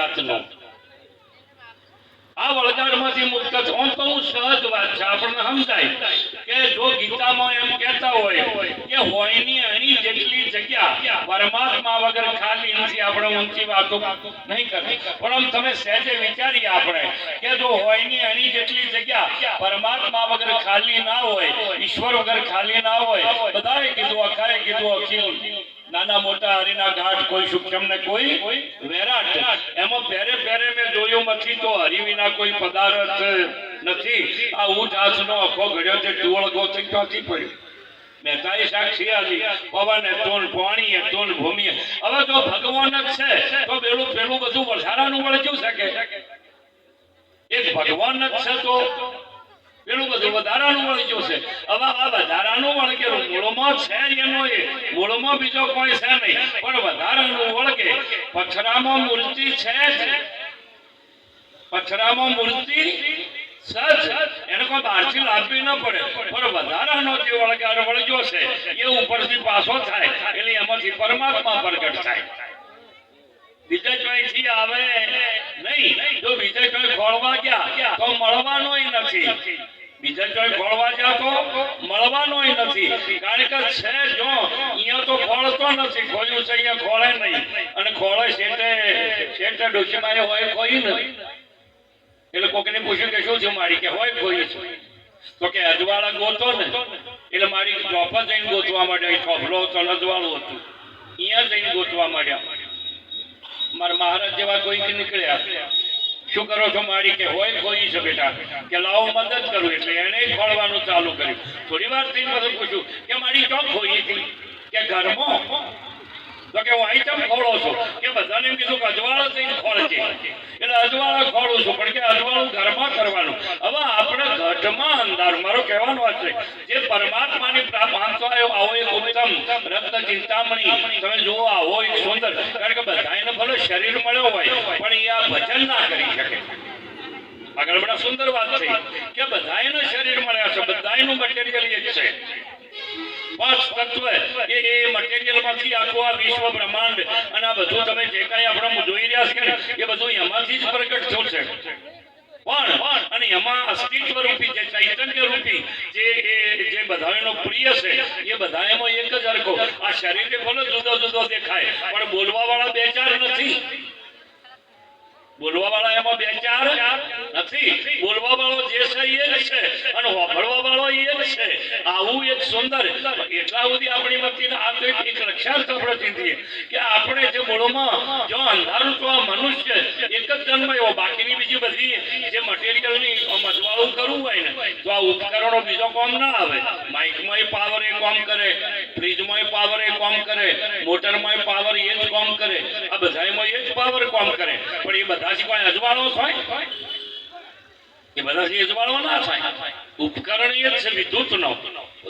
જાતનો આ વળગાડમાંથી મુક્ત થવું તો હું સહજ વાત છે. આપણને સમજાય કે જો ગીતામાં એમ કહેતા હોય કે હોયની અણી જેટલી જગ્યા પરમાત્મા વગર ખાલી નથી, આપણે ઊંચી વાતો નહીં કરવી. પણ આમ તમે સહેજે વિચારીએ આપણે કે જો હોયની અણી જેટલી જગ્યા પરમાત્મા વગર ખાલી ના હોય, ઈશ્વર વગર ખાલી ના હોય, બધાએ કીધું, અખાએ કીધું, અખિલ, નાના મોટા હરિના ઘાટ કોઈ સૂક્ષ્મ ને કોઈ વેરાટ એમાં પહેરે પહેરે મેં જોયું નથી તો હરી વિના કોઈ પદાર્થ નથી. આ હાથનો આખો ઘડ્યો છે ટુવળ ગોથી ક્યાંથી પડ્યો. મહેતાએ સાક્ષી આલી પવન હેતુન પાણી હેતુન ભૂમિ હવે જો ભગવાન જ છે. તો પેલું પેલું બધું વધારાનું વળગ્યું શકે એક ભગવાન જ છે તો પેલું બધું વધારાનું વળગ્યું છે. હવે આ વધારાનું વળગેલું મૂળમાં છે એનો એ. મૂળમાં બીજો કોઈ છે નહીં. પણ વધારાનું વળગે. પથરામાં મૂર્તિ છે પથરામાં મૂર્તિ એને કોઈ બહારથી લાવવી ન પડે. પણ વધારાનો જે વળગાર વળગ્યો છે, એ ઉપરથી પાછો થાય. એટલે એમાંથી પરમાત્મા પ્રગટ થાય. બીજા ચોઈથી આવે? નહીં જો બીજે ચોઈ ખોળવા ગયા, તો મળવાનો નથી. બીજે ચોઈ ખોળવા ગયા તો મળવાનો નથી. કારણ કે છે જો, અહીંયા તો ખોળતો નથી. ખોયું છે, અહીંયા ખોળે નહીં. અને ખોળે શેઠે શેઠે ડોશીમાં હોય ખોયું નથી એટલે કોકને પૂછ્યું કે શું છે મારી? કે હોય ખોયું છે. તો કે અજવાળા ગોતો ને. એટલે મારી ચોપા જઈને ગોતવા માંડ્યા. ચોપલો હતો અજવાળું હતું. અહીંયા જઈને ગોતવા માંડ્યા. મારા મહારાજ જેવા કોઈક નીકળ્યા? શું કરો છો મારી કે હોય કોઈ છે બેટા? કે લાવો મદદ કરું એટલે એને ખોળવાનું ચાલુ કર્યું. થોડી વાર થઈને પછી પૂછ્યું, કે મારી ચોક ખોઈ હતી કે ઘરમાં? તો કે, હું અહીં ખોળો છું. કે બધાને એમ કીધું કે અજવાળો થઈને ખોળજે. એટલે અજવાળા ખોળું છું, પણ કે અજવાળું ઘરમાં કરવાનું? હવે આપણે ઘટમાં અંધાર, મારો કહેવાનો વાત છે, જે પરમાત્માની કે બધાને શરીર મળ્યો એ છે. બધાનું મટીરિયલ એક છે એ એ મટીરિયલમાંથી આખું આ વિશ્વ બ્રહ્માંડ, અને આ બધું તમે જે કાંઈ આપણે જોઈ રહ્યા છે એ બધું એમાંથી જ પ્રગટ થયું છે. એમાં અસ્તિત્વ રૂપી જે ચૈતન્ય રૂપી જે જે બધાનો પ્રિય છે, એ બધામાં એક જ અરખો આ શરીરે ભલે જુદો જુદો દેખાય, પણ બોલવા વાળા બે ચાર નથી. બોલવા વાળા આપણી જે મૂળમાં જો અંધારું મનુષ્ય એક જ જન્મ એવો. બાકીની બીજી બધી જે મટીરિયલની મજવાળું કરવું હોય ને, તો આ ઉપકરણો બીજો કોમ ના આવે. માઇકમાં પાવર એ કોમ કરે ફ્રીજમાં પાવર એ કોમ કરે મોટરમાં પાવર એ જ કોમ કરે. આ પાવર કોમ કરે? પણ એ બધાથી કોઈ અજવાળો થાય એ બધાથી અજવાળો ના થાય. ઉપકરણ એ છે વિદ્યુત નો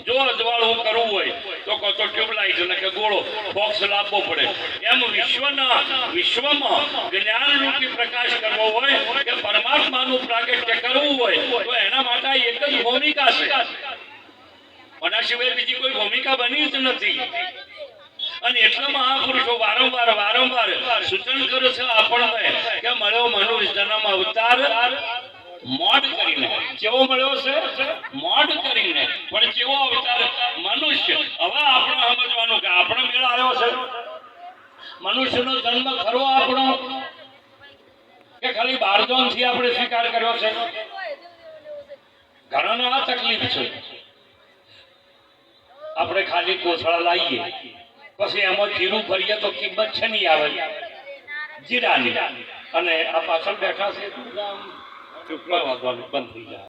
જો અજવાળું કરવું હોય, તો કહો તો ટ્યુબલાઇટ ને કે ગોળો બોક્સ લાવવો પડે. એમ વિશ્વના, વિશ્વમાં જ્ઞાન રૂપી પ્રકાશ કરવો હોય કે પરમાત્માનું પ્રાગટ્ય કરવું હોય, તો એના માટે એક જ ભૂમિકા છે. આના સિવાય બીજી કોઈ ભૂમિકા બની જ નથી. અને એટલા મહાપુરુષો વારંવાર વારંવાર સૂચન કરે છે આપણને કે મળ્યો મનુષ્ય જન્મ અવતાર મોડ કરીને. કેવો મળ્યો છે? મોડ કરીને. પણ કેવો અવતાર? મનુષ્ય. હવે આપણે સમજવાનું કે આપણે મેળ આવ્યો છે. મનુષ્યનો જન્મ ખરો આપણો? કે ખાલી બારજોનથી આપણે સ્વીકાર કર્યો છે? ઘણાને આ તકલીફ છે. આપણે ખાલી કોથળા લાવીએ. પછી એમાં જીરું ભરીએ તો કિંમત છે નહીં આવે. જીરાની. અને આ પાછળ બેઠા છે. બંધ થઈ જાય.